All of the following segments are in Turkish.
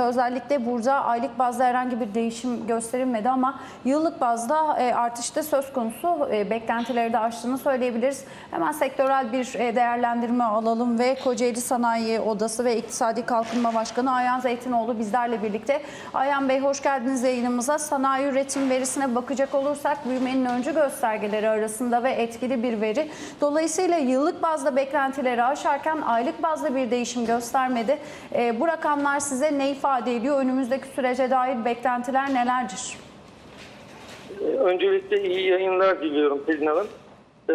Özellikle burada aylık bazda herhangi bir değişim gösterilmedi ama yıllık bazda e, artışta söz konusu e, beklentileri de aştığını söyleyebiliriz. Hemen sektörel bir e, değerlendirme alalım ve Kocaeli Sanayi Odası ve İktisadi Kalkınma Başkanı Ayhan Zeytinoğlu bizlerle birlikte. Ayhan Bey hoş geldiniz yayınımıza. Sanayi üretim verisine bakacak olursak büyümenin öncü göstergeleri arasında ve etkili bir veri. Dolayısıyla yıllık bazda beklentileri aşarken aylık bazda bir değişim göstermedi. Bu rakamlar size ne ifade ediyor? Önümüzdeki sürece dair beklentiler nelerdir? Öncelikle iyi yayınlar diliyorum Pelin Hanım. Ee,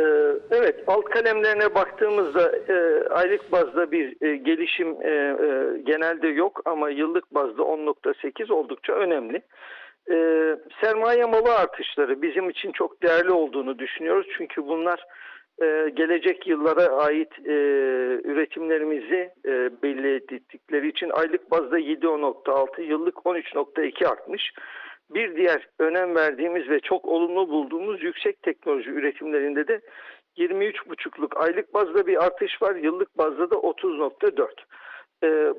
evet, alt kalemlerine baktığımızda e, aylık bazda bir e, gelişim e, genelde yok ama yıllık bazda 10.8 oldukça önemli. E, sermaye malı artışları bizim için çok değerli olduğunu düşünüyoruz. Çünkü bunlar e, gelecek yıllara ait e, üretimlerimizi e, belli ettikleri için aylık bazda 7.6, yıllık 13.2 artmış. Bir diğer önem verdiğimiz ve çok olumlu bulduğumuz yüksek teknoloji üretimlerinde de 23,5'luk aylık bazda bir artış var. Yıllık bazda da 30.4. Ee,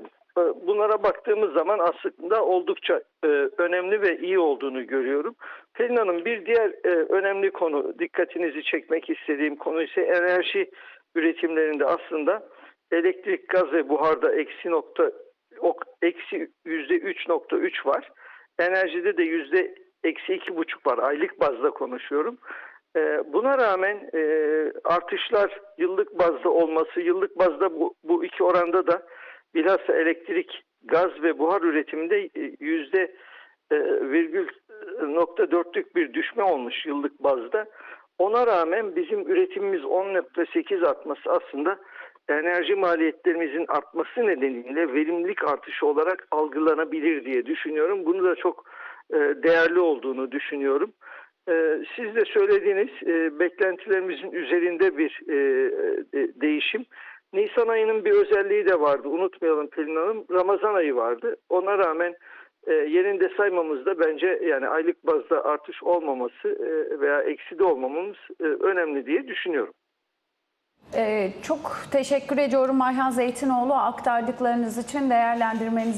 bunlara baktığımız zaman aslında oldukça e, önemli ve iyi olduğunu görüyorum. Pelin Hanım bir diğer e, önemli konu, dikkatinizi çekmek istediğim konu ise enerji üretimlerinde aslında elektrik, gaz ve buharda eksi nokta ok- eksi yüzde 3.3 var. Enerjide de yüzde eksi iki buçuk var. Aylık bazda konuşuyorum. Ee, buna rağmen e, artışlar yıllık bazda olması, yıllık bazda bu, bu iki oranda da bilhassa elektrik, gaz ve buhar üretiminde e, yüzde e, virgül nokta dörtlük bir düşme olmuş yıllık bazda. Ona rağmen bizim üretimimiz 10.8 artması aslında enerji maliyetlerimizin artması nedeniyle verimlilik artışı olarak algılanabilir diye düşünüyorum. Bunu da çok e, değerli olduğunu düşünüyorum. E, Siz de söylediğiniz e, beklentilerimizin üzerinde bir e, e, değişim. Nisan ayının bir özelliği de vardı. Unutmayalım Pelin Hanım. Ramazan ayı vardı. Ona rağmen e, yerinde saymamızda bence yani aylık bazda artış olmaması e, veya eksi de olmamamız e, önemli diye düşünüyorum. Ee, çok teşekkür ediyorum Ayhan Zeytinoğlu aktardıklarınız için değerlendirmeniz